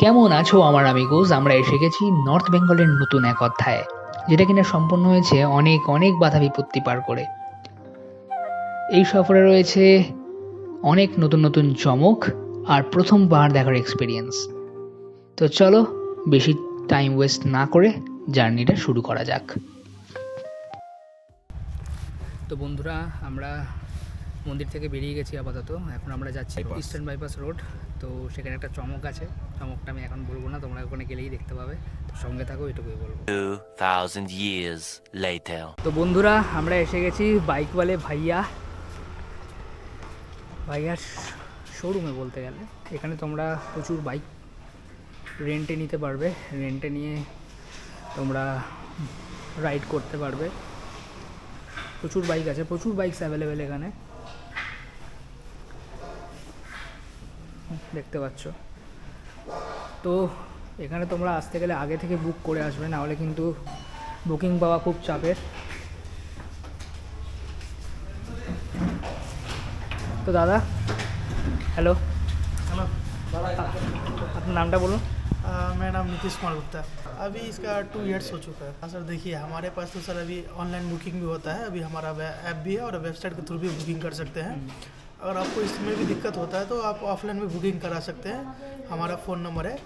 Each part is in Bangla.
কেমন আছো আমার আমিগোস আমরা এসে গেছি নর্থ বেঙ্গলের নতুন এক অধ্যায়ে যেটা কিনা সম্পন্ন হয়েছে অনেক অনেক বাধা বিপত্তি পার করে। এই সফরে রয়েছে অনেক নতুন নতুন চমক আর প্রথমবার দেখার এক্সপিরিয়েন্স তো চলো বেশি টাইম ওয়েস্ট না করে জার্নিটা শুরু করা যাক। তো বন্ধুরা আমরা মন্দির থেকে বেরিয়ে গেছি আপাতত। এখন আমরা যাচ্ছি ইস্টার্ন বাইপাস রোড তো সেখানে একটা চমক আছে। চমকটা আমি এখন বলব না তোমরা ওখানে গেলেই দেখতে পাবে। তো সঙ্গে থাকো এটুকুই বলব। 2000 years later. তো বন্ধুরা আমরা এসে গেছি বাইকওয়ালে ভাইয়া। ভাইয়ার শোরুমে বলতে গেলে। এখানে তোমরা প্রচুর বাইক রেন্টে নিতে পারবে। রেন্টে নিয়ে তোমরা রাইড করতে পারবে। প্রচুর বাইক আছে প্রচুর বাইকস অ্যাভেলেবেল এখানে। দেখতে পাচ্ছ। তো এখানে তোমরা আসতে গেলে আগে থেকে বুক করে আসবে নাহলে কিন্তু বুকিং পাওয়া খুব চাপের তো দাদা হ্যালো हेलो আপনার নামটা বলুন आ, मेरा नाम नीतीश कुमार गुप्ता अभी इसका टू ईयर्स हो चुका है हाँ सर देखिए हमारे पास तो सर अभी ऑनलाइन बुकिंग भी होता है अभी हमारा ऐप भी है और वेबसाइट के थ्रू भी बुकिंग कर सकते हैं अगर आपको इसमें भी दिक्कत होता है तो आप ऑफलाइन भी बुकिंग करा सकते हैं हमारा फ़ोन नंबर है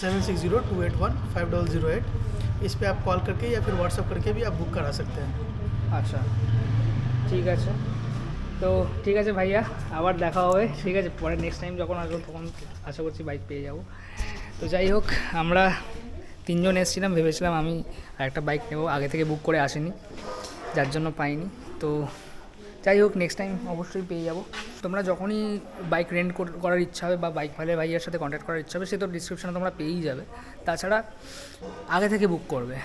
seven six zero two eight one five double zero eight इस पर आप कॉल करके या फिर व्हाट्सअप करके भी आप बुक करा सकते हैं আচ্ছা ঠিক আছে তো ঠিক আছে ভাইয়া আবার দেখা হবে ঠিক আছে পরে নেক্সট টাইম যখন আসবো তখন আশা করছি বাইক পেয়ে যাব তো যাই হোক আমরা তিনজন এসেছিলাম ভেবেছিলাম আমি আরেকটা বাইক নেবো আগে থেকে বুক করে আসিনি যার জন্য পাইনি তো যাই হোক নেক্সট টাইম অবশ্যই পেয়ে যাব। তোমরা যখনই বাইক রেন্ট করার ইচ্ছা হবে বা বাইক ভালে ভাইয়ের সাথে কন্ট্যাক্ট করার ইচ্ছা হবে, সে তো ডিসক্রিপশনে তোমরা পেয়েই যাবে। তাছাড়া আগে থেকে বুক করবে।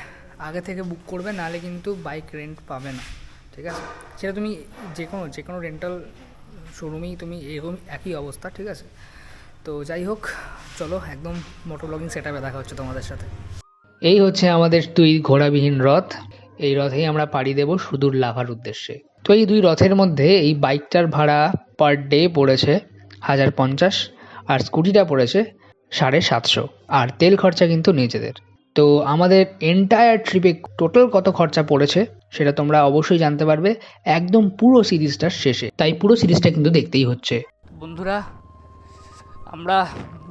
আগে থেকে বুক করবে, নাহলে কিন্তু বাইক রেন্ট পাবে না। ঠিক আছে? সেটা তুমি যে কোনো যে কোনো রেন্টাল শোরুমেই তুমি এরকম একই অবস্থা, ঠিক আছে? তো যাই হোক, চলো একদম মোটর ব্লগিং সেট দেখা হচ্ছে তোমাদের সাথে। এই হচ্ছে আমাদের দুই ঘোড়াবিহীন রথ। এই রথেই আমরা পাড়ি দেব সুদূর লাভার উদ্দেশ্যে। তো এই দুই রথের মধ্যে এই বাইকটার ভাড়া পার ডে পড়েছে হাজার পঞ্চাশ, আর স্কুটিটা পড়েছে সাড়ে সাতশো, আর তেল খরচা কিন্তু নিজেদের। তো আমাদের এন্টায়ার ট্রিপে টোটাল কত খরচা পড়েছে সেটা তোমরা অবশ্যই জানতে পারবে একদম পুরো সিরিজটার শেষে। তাই পুরো সিরিজটা কিন্তু দেখতেই হচ্ছে। বন্ধুরা, আমরা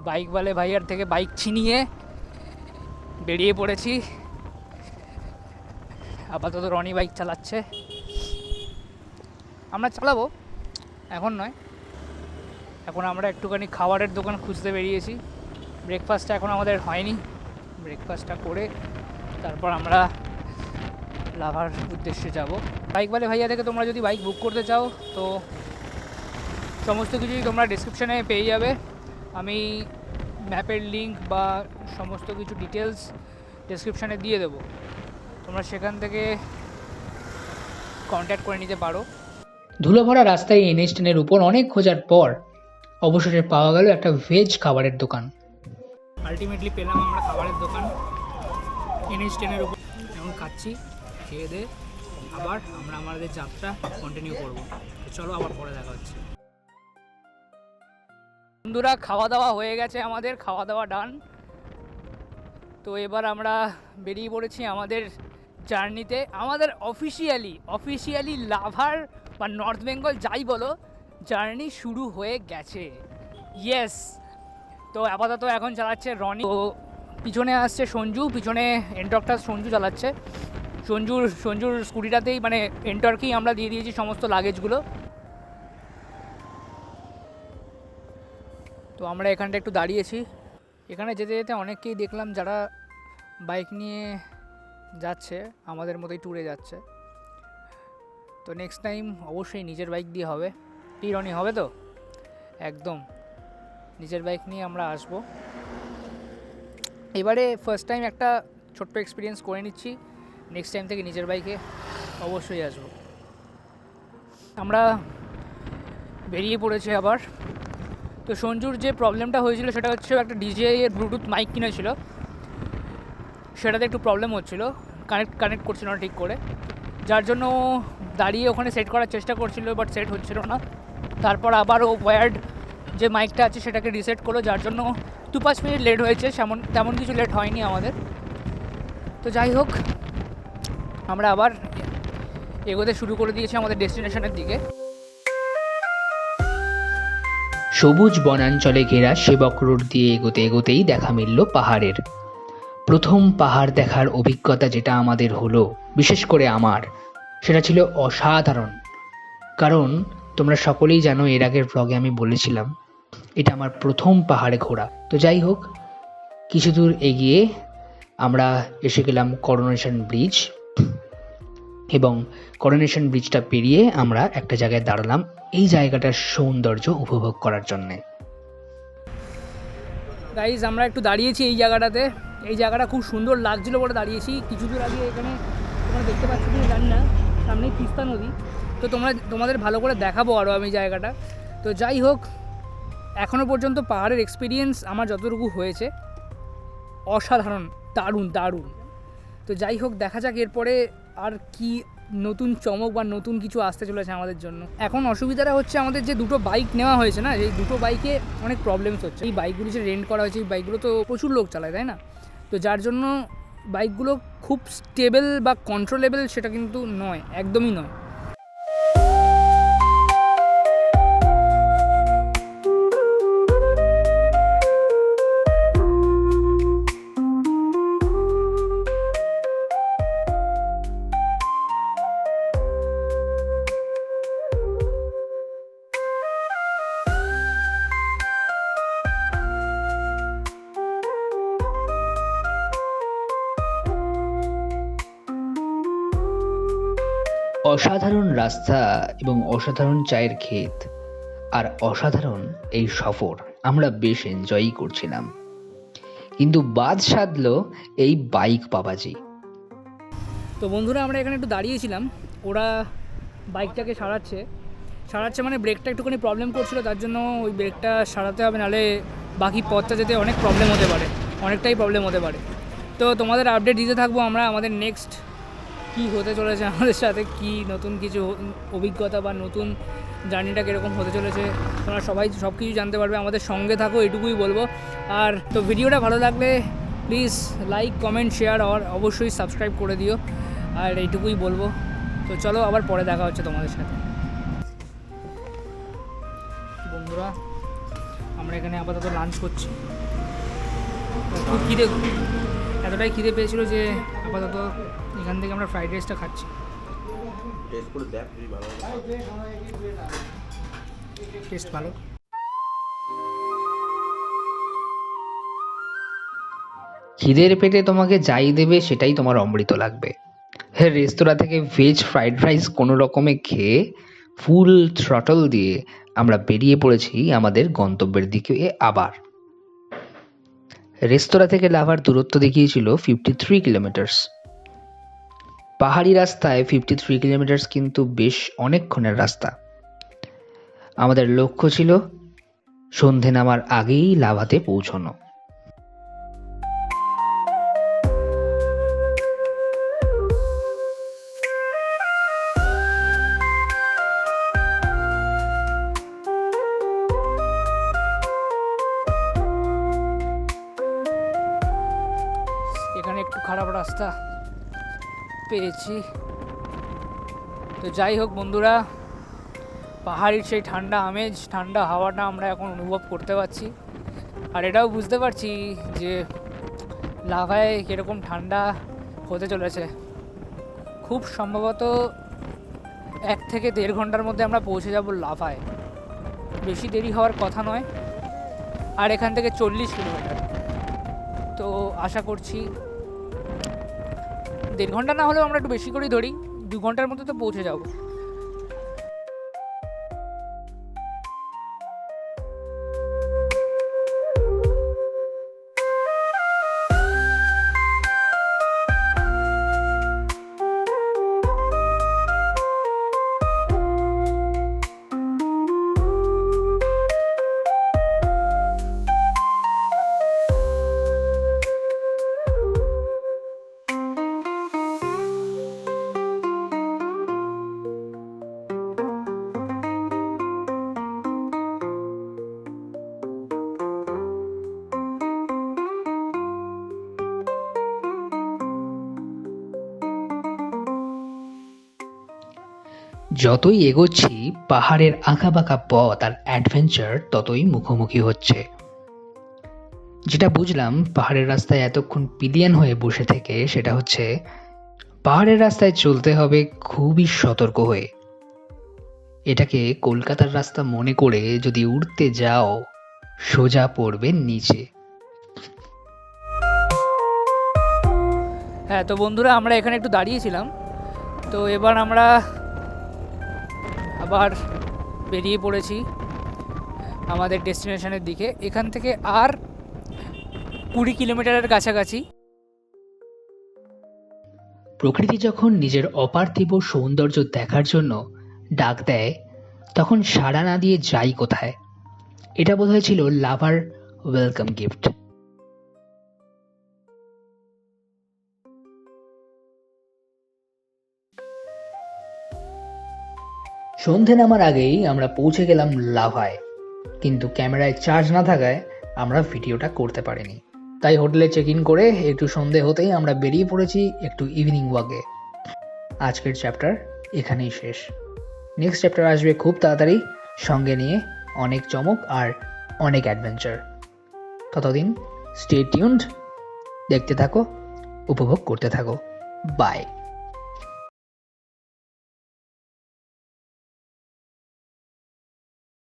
বাইকওয়ালে ভাইয়ার থেকে বাইক ছিনিয়ে বেরিয়ে পড়েছি। আপাতত রনি বাইক চালাচ্ছে। আমরা চালাবো। এখন নয়। এখন আমরা একটুখানি খাবারের দোকান খুঁজতে বেরিয়েছি। ব্রেকফাস্টটা এখন আমাদের হয়নি। ব্রেকফাস্টটা করে তারপর আমরা লাভার উদ্দেশ্যে যাব। বাইক বলে ভাইয়া থেকে তোমরা যদি বাইক বুক করতে চাও, তো সমস্ত কিছুই তোমরা ডিসক্রিপশানে পেয়ে যাবে। আমি ম্যাপের লিঙ্ক বা সমস্ত কিছু ডিটেলস ডিসক্রিপশানে দিয়ে দেবো। তোমরা সেখান থেকে কন্ট্যাক্ট করে নিতে পারো। ধুলো ভরা রাস্তায় এনএইচ টেনের উপর অনেক খোঁজার পর অবশেষে পাওয়া গেল একটা ভেজ খাবারের দোকান। আলটিমেটলি পেলাম আমরা খাবারের দোকান। এনএইচ টেনের উপর এখন খাচ্ছি, খেয়ে দে, আবার আমরা আমাদের যাত্রা কন্টিনিউ করব। চলো আবার পরে দেখা হচ্ছে। বন্ধুরা খাওয়া দাওয়া হয়ে গেছে আমাদের খাওয়া দাওয়া ডান তো এবার আমরা বেরিয়ে পড়েছি আমাদের জার্নিতে আমাদের অফিসিয়ালি অফিসিয়ালি লাভার বা নর্থ বেঙ্গল যাই বলো জার্নি শুরু হয়ে গেছে। ইয়েস তো আপাতত এখন চালাচ্ছে রনি। তো পিছনে আসছে সঞ্জু, পিছনে এন্টকটা সঞ্জু চালাচ্ছে। সঞ্জুর সঞ্জুর স্কুটিটাতেই মানে এন্টর্কেই আমরা দিয়ে দিয়েছি সমস্ত লাগেজগুলো তো আমরা এখানটা একটু দাঁড়িয়েছি। এখানে যেতে যেতে অনেককেই দেখলাম যারা বাইক নিয়ে যাচ্ছে, আমাদের মতোই ট্যুরে যাচ্ছে। তো নেক্সট টাইম অবশ্যই নিজের বাইক দিয়ে হবে। কি রনি, হবে তো? একদম। নিজের বাইক নিয়ে আমরা আসব। এবারে ফার্স্ট টাইম একটা ছোট্ট এক্সপিরিয়েন্স করে নিচ্ছি। নেক্সট টাইম থেকে নিজের বাইকে অবশ্যই আসব। আমরা বেরিয়ে পড়েছি আবার। তো সঞ্জুর যে প্রবলেমটা হয়েছিল সেটা হচ্ছে একটা ডিজে এর ব্লুটুথ মাইক কিনেছিল। সেটাতে একটু প্রবলেম হচ্ছিল। কানেক্ট কানেক্ট করছিল না ঠিক করে। যার জন্য দাঁড়িয়ে ওখানে সেট করার চেষ্টা করছিল বাট সেট হচ্ছিল না। তারপর আবার ও ওয়ার্ড যে মাইকটা আছে সেটাকে রিসেট করল, যার জন্য দু পাঁচ মিনিট লেট হয়েছে, সেমন, তেমন কিছু লেট হয়নি আমাদের। তো যাই হোক, আমরা আবার এগোতে শুরু করে দিয়েছি আমাদের ডেস্টিনেশনের দিকে। সবুজ বনাঞ্চলে ঘেরা সেবক রোড দিয়ে এগোতে এগোতেই দেখা মিলল পাহাড়ের। প্রথম পাহাড় দেখার অভিজ্ঞতা যেটা আমাদের হলো, বিশেষ করে আমার। সেটা ছিল অসাধারণ। কারণ তোমরা সকলেই জানো, এর আগের ব্লগে আমি বলেছিলাম, এটা আমার প্রথম পাহাড়ে ঘোরা। তো যাই হোক, কিছু দূর এগিয়ে আমরা এসে গেলাম করোনেশন ব্রিজ এবং করোনেশন ব্রিজটা পেরিয়ে আমরা একটা জায়গায় দাঁড়ালাম এই জায়গাটার সৌন্দর্য উপভোগ করার জন্যে। গাইজ আমরা একটু দাঁড়িয়েছি এই জায়গাটাতে। এই জায়গাটা খুব সুন্দর লাগছিল বলে দাঁড়িয়েছি। কিছু দূর আগে এখানে তোমরা দেখতে পাচ্ছ জানি না। সামনেই তিস্তা নদী। তো তোমরা, তোমাদের ভালো করে দেখাবো আরও আমি জায়গাটা। তো যাই হোক এখনও পর্যন্ত পাহাড়ের এক্সপিরিয়েন্স আমার যতটুকু হয়েছে, অসাধারণ, দারুণ দারুণ। তো যাই হোক, দেখা যাক এরপরে আর কি নতুন চমক বা নতুন কিছু আসতে চলেছে আমাদের জন্য। এখন অসুবিধাটা হচ্ছে আমাদের যে দুটো বাইক নেওয়া হয়েছে না, এই দুটো বাইকে অনেক প্রবলেমস হচ্ছে। এই বাইকগুলি যে রেন্ট করা হয়েছে, এই বাইকগুলো তো প্রচুর লোক চালায়, তাই না? তো যার জন্য বাইকগুলো খুব স্টেবল বা কন্ট্রোলেবল সেটা কিন্তু নয় একদমই নয়। অসাধারণ রাস্তা এবং অসাধারণ চায়ের ক্ষেত। আর অসাধারণ এই সফর আমরা বেশ এনজয়ই করছিলাম। কিন্তু বাদ সাধলো এই বাইক বাবাজি। তো বন্ধুরা, আমরা এখানে একটু দাঁড়িয়েছিলাম। ওরা বাইকটাকে সারাচ্ছে। সারাচ্ছে মানে ব্রেকটা একটুখানি প্রবলেম করছিল, তার জন্য ওই ব্রেকটা সারাতে হবে, নাহলে বাকি পথটা যেতে অনেক প্রবলেম হতে পারে, অনেকটাই প্রবলেম হতে পারে। তো তোমাদের আপডেট দিতে থাকব আমরা আমাদের নেক্সট কি হতে চলেছে, আমাদের সাথে কি নতুন কিছু অভিজ্ঞতা বা নতুন জার্নিটা কীরকম হতে চলেছে, তোমরা সবাই সব কিছু জানতে পারবে, আমাদের সঙ্গে থাকো, এটুকুই বলব। আর তো ভিডিওটা ভালো লাগলে প্লিজ লাইক কমেন্ট শেয়ার আর অবশ্যই সাবস্ক্রাইব করে দিও, আর এইটুকুই বলব। তো চলো, আবার পরে দেখা হচ্ছে তোমাদের সাথে। বন্ধুরা, আমরা এখানে আপাতত লাঞ্চ করছি। খুব খিদে এতটাই খিদে পেয়েছিল যে আপাতত এখান থেকে আমরা ফ্রাইড রাইসটা খাচ্ছি। টেস্ট ভালো খিদের পেটে তোমাকে যাই দেবে সেটাই তোমার অমৃত লাগবে। হ্যাঁ রেস্তোরাঁ থেকে ভেজ ফ্রাইড রাইস কোনো রকমে খেয়ে ফুল থ্রটল দিয়ে আমরা বেরিয়ে পড়েছি আমাদের গন্তব্যের দিকে আবার। রেস্তোরাঁ থেকে লাভার দূরত্ব দেখিয়েছিল ফিফটি থ্রি কিলোমিটার্স পাহাড়ি রাস্তায় ফিফটি থ্রি কিলোমিটার্স কিন্তু বেশ অনেকক্ষণের রাস্তা। আমাদের লক্ষ্য ছিল সন্ধে নামার আগেই লাভাতে পৌঁছানো। এখানে একটু খারাপ রাস্তা পেয়েছি। তো যাই হোক বন্ধুরা, পাহাড়ির সেই ঠান্ডা আমেজ, ঠান্ডা হাওয়াটা আমরা এখন অনুভব করতে পারছি। আর এটাও বুঝতে পারছি যে লাভায় কীরকম ঠান্ডা হতে চলেছে। খুব সম্ভবত এক থেকে দেড় ঘণ্টার মধ্যে আমরা পৌঁছে যাব লাভায় বেশি দেরি হওয়ার কথা নয়। আর এখান থেকে চল্লিশ কিলোমিটার। তো আশা করছি দেড় ঘণ্টা না হলেও আমরা একটু বেশি করেই ধরি, দু ঘণ্টার মধ্যে তো পৌঁছে যাব। যতই এগোচ্ছি, পাহাড়ের আঁকা আঁকাবাঁকা পথ আর অ্যাডভেঞ্চার ততই মুখোমুখি হচ্ছে। যেটা বুঝলাম, পাহাড়ের রাস্তায় এতক্ষণ পিলিয়ান হয়ে বসে থেকে, সেটা হচ্ছে পাহাড়ের রাস্তায় চলতে হবে খুবই সতর্ক হয়ে। এটাকে কলকাতার রাস্তা মনে করে যদি উঠতে যাও, সোজা পড়বে নিচে। হ্যাঁ তো বন্ধুরা, আমরা এখানে একটু দাঁড়িয়েছিলাম। তো এবার আমরা আবার বেরিয়ে পড়েছি আমাদের ডেস্টিনেশনের দিকে। এখান থেকে আর কুড়ি কিলোমিটারের কাছাকাছি। প্রকৃতি যখন নিজের অপার্থিব সৌন্দর্য দেখার জন্য ডাক দেয়, তখন সাড়া না দিয়ে যাই কোথায়? এটা বোধহয় ছিল লাভার ওয়েলকাম গিফট সন্ধে নামার আগেই আমরা পৌঁছে গেলাম লাভায়। কিন্তু ক্যামেরায় চার্জ না থাকায় আমরা ভিডিওটা করতে পারিনি। তাই হোটেলে চেক ইন করে একটু সন্ধে হতেই আমরা বেরিয়ে পড়েছি একটু ইভিনিং ওয়াকে আজকের চ্যাপ্টার এখানেই শেষ। নেক্সট চ্যাপ্টার আসবে খুব তাড়াতাড়ি, সঙ্গে নিয়ে অনেক চমক আর অনেক অ্যাডভেঞ্চার ততদিন স্টে টিউনড দেখতে থাকো, উপভোগ করতে থাকো। বাই